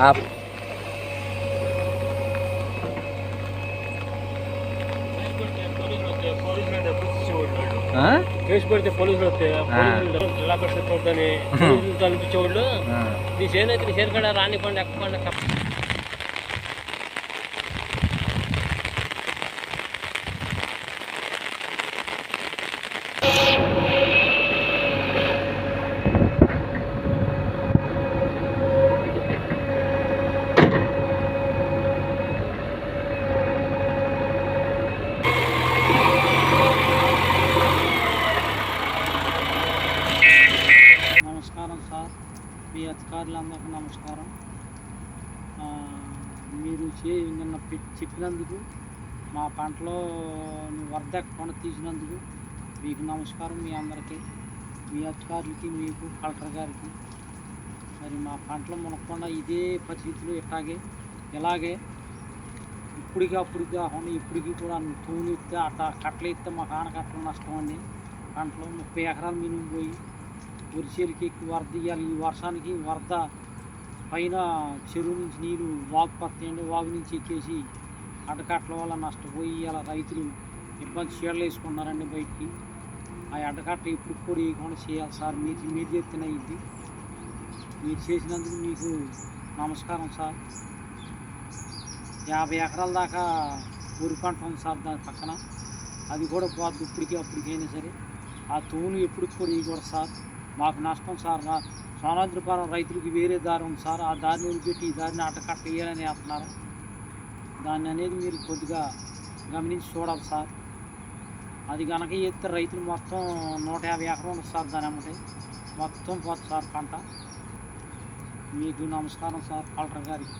ఆప్. Case పెడితే పోలీసులు వస్తే పోలీసులు ఆ. నీ చేనైతే నీ చేను కాడ రానివ్వండి ఎక్కకుండా నమస్కారం సార్ మీ అధికారులందరికీ నమస్కారం. మీరు చే నిన్న పెట్టి చెప్పినందుకు మా పంటలో వరద కొండ తీసినందుకు మీకు నమస్కారం మీ అందరికీ. మీ అధికారులకి మీకు కలెక్టర్ గారికి. మరి మా పంటలో మునక్కుండా ఇదే పరిస్థితులు ఇట్లాగే ఇలాగే ఇప్పటికి అప్పటికి కాకుండా ఇప్పటికి కూడా తూలు ఇస్తే అట్లా కట్టలు ఇస్తే మాకు ఆనకట్టలు నష్టం అండి. పంటలో ముప్పై ఎకరాలు మినిమం పోయి వరిసేలకి వరద ఇవ్వాలి ఈ వర్షానికి వరద పైన చెరువు నుంచి నీరు వాగు పత్తండి వాగు నుంచి ఎక్కేసి అడ్డకట్ల వల్ల నష్టపోయి ఇలా రైతులు. ఇబ్బంది చీడలు వేసుకున్నారండి బయటికి. ఆ అడ్డకట్ల ఇప్పుడు కూడా వేయకుండా చేయాలి సార్. మీరు మీరు చెప్తున్న ఇది మీరు చేసినందుకు మీకు నమస్కారం సార్. యాభై ఎకరాల దాకా వరి పంట ఉంది సార్ దాని పక్కన. అది కూడా పోద్ది ఇప్పటికి అప్పటికైనా సరే. ఆ తూను ఎప్పటికి కూడా ఇవ్వకూడదు సార్. మాకు నష్టం సార్ నా సోనాద్రిపురం రైతులకి వేరే దారి ఉంది సార్. ఆ దారిని వదిలిపెట్టి ఈ దారిని అట్టకట్ట వేయాలని అంటున్నారు. దాన్ని అనేది మీరు కొద్దిగా గమనించి చూడాలి సార్. అది కనుక ఎత్తే రైతులు మొత్తం నూట యాభై ఎకరం ఉంది సార్ దాని అమ్మటే మొత్తం పోతుంది సార్ పంట. మీకు నమస్కారం సార్ కలెక్టర్ గారికి.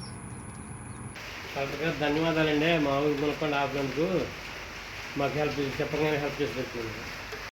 కలెక్టర్ గారు ధన్యవాదాలండి. మా ఊరికి మునకుండా ఆపినందుకు మాకు హెల్ప్ చెప్పగానే హెల్ప్ చేసి పెట్టుకుంది